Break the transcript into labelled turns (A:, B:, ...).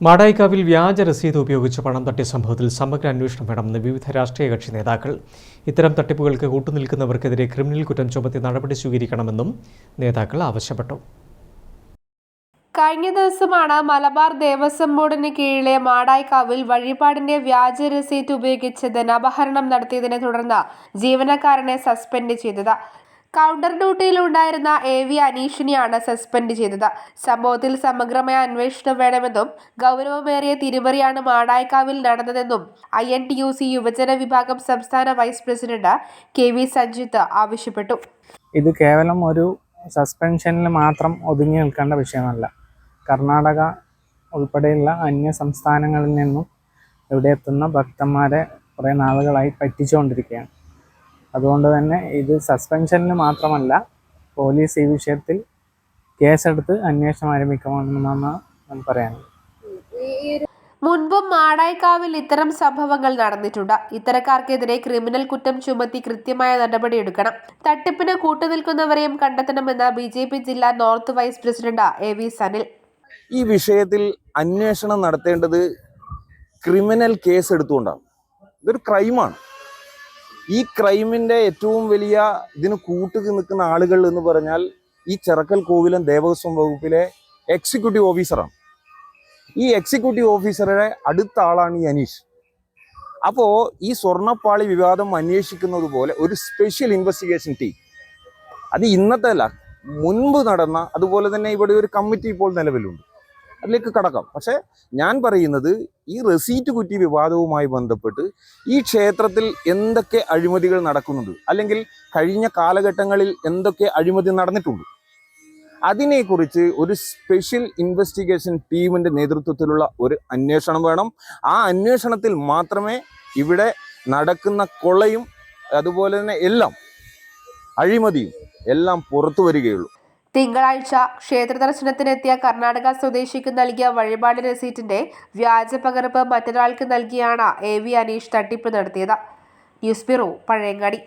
A: മാടായിക്കാവിൽ വ്യാജ രസീത് ഉപയോഗിച്ച് പണം തട്ടിയ സംഭവത്തിൽ സമഗ്ര അന്വേഷണം വേണമെന്ന് വിവിധ രാഷ്ട്രീയ കക്ഷി നേതാക്കൾ. ഇത്തരം തട്ടിപ്പുകൾക്ക് കൂട്ടുനിൽക്കുന്നവർക്കെതിരെ ക്രിമിനൽ കുറ്റം ചുമത്തി നടപടി സ്വീകരിക്കണമെന്നും നേതാക്കൾ ആവശ്യപ്പെട്ടു.
B: കഴിഞ്ഞ ദിവസമാണ് മലബാർ ദേവസ്വം ബോർഡിന് കീഴിലെ മാടായിക്കാവിൽ വഴിപാടിന്റെ വ്യാജ രസീറ്റ് ഉപയോഗിച്ച് ധനാപഹരണം നടത്തിയതിനെ തുടർന്ന് ജീവനക്കാരനെ സസ്പെൻഡ് ചെയ്തത്. കൗണ്ടർ ഡ്യൂട്ടിയിലുണ്ടായിരുന്ന എ വി അനീഷിനെയാണ് സസ്പെൻഡ് ചെയ്തത്. സംഭവത്തിൽ സമഗ്രമായ അന്വേഷണം വേണമെന്നും ഗൗരവമേറിയ തിരിമറിയാണ് മാടായിക്കാവിൽ നടന്നതെന്നും I N T U C യുവജന വിഭാഗം സംസ്ഥാന vice president K V Sanjith ആവശ്യപ്പെട്ടു.
C: ഇത് കേവലം ഒരു സസ്പെൻഷനിൽ മാത്രം ഒതുങ്ങി നിൽക്കേണ്ട വിഷയമല്ല. കർണാടക ഉൾപ്പെടെയുള്ള അന്യ സംസ്ഥാനങ്ങളിൽ നിന്നും ഇവിടെ എത്തുന്ന ഭക്തന്മാരെ കുറേ നാളുകളായി പറ്റിച്ചുകൊണ്ടിരിക്കുകയാണ്. അതുകൊണ്ട് തന്നെ ഇത് സസ്പെൻഷനിൽ മാത്രമല്ല പോലീസ് ഈ വിഷയത്തിൽ കേസെടുത്ത് അന്വേഷണം ആരംഭിക്കണമെന്നാണ് ഞാൻ പറയാനുള്ളത്
B: മുൻപും മാടായിക്കാവിൽ ഇത്തരം സംഭവങ്ങൾ നടന്നിട്ടുണ്ട്. ഇത്തരക്കാർക്കെതിരെ ക്രിമിനൽ കുറ്റം ചുമത്തി കൃത്യമായ നടപടിയെടുക്കണം. തട്ടിപ്പിന് കൂട്ടുനിൽക്കുന്നവരെയും കണ്ടെത്തണമെന്ന് ബി ജെ പി ജില്ലാ north vice president A V Sanil.
D: ഈ വിഷയത്തിൽ അന്വേഷണം നടത്തേണ്ടത് ക്രിമിനൽ കേസ് എടുത്തുകൊണ്ടാണ് ഇതൊരു ക്രൈമാണ് ഈ ക്രൈമിന്റെ ഏറ്റവും വലിയ ഇതിന് കൂട്ടു നിൽക്കുന്ന ആളുകൾ എന്ന് പറഞ്ഞാൽ ഈ ചെറക്കൽ കോവിലം ദേവസ്വം വകുപ്പിലെ എക്സിക്യൂട്ടീവ് ഓഫീസറാണ് ഈ എക്സിക്യൂട്ടീവ് ഓഫീസറുടെ അടുത്ത ആളാണ് ഈ അനീഷ്. അപ്പോൾ ഈ സ്വർണപ്പാളി വിവാദം അന്വേഷിക്കുന്നത് പോലെ ഒരു സ്പെഷ്യൽ ഇൻവെസ്റ്റിഗേഷൻ ടീം അത് ഇന്നത്തെ അല്ല മുൻപ് നടന്ന അതുപോലെ തന്നെ ഇവിടെ ഒരു കമ്മിറ്റി ഇപ്പോൾ നിലവിലുണ്ട്. അതിലേക്ക് കടക്കാം. പക്ഷേ ഞാൻ പറയുന്നത് ഈ റെസീറ്റ് കുറ്റി വിവാദവുമായി ബന്ധപ്പെട്ട് ഈ ക്ഷേത്രത്തിൽ എന്തൊക്കെ അഴിമതികൾ നടക്കുന്നുണ്ട്? അല്ലെങ്കിൽ കഴിഞ്ഞ കാലഘട്ടങ്ങളിൽ എന്തൊക്കെ അഴിമതി നടന്നിട്ടുണ്ട്? അതിനെക്കുറിച്ച് ഒരു സ്പെഷ്യൽ ഇൻവെസ്റ്റിഗേഷൻ ടീമിന്റെ നേതൃത്വത്തിലുള്ള ഒരു അന്വേഷണം വേണം. ആ അന്വേഷണത്തിൽ മാത്രമേ ഇവിടെ നടക്കുന്ന കൊളയും അതുപോലെ തന്നെ എല്ലാം അഴിമതിയും എല്ലാം പുറത്തു വരികയുള്ളൂ.
B: തിങ്കളാഴ്ച ക്ഷേത്ര ദർശനത്തിനെത്തിയ കർണാടക സ്വദേശിക്ക് നൽകിയ വഴിപാട് രസീറ്റിന്റെ വ്യാജ പകർപ്പ് മറ്റൊരാൾക്ക് നൽകിയാണ് എ വി അനീഷ് തട്ടിപ്പ് നടത്തിയത്. News bureau Pazhayangadi.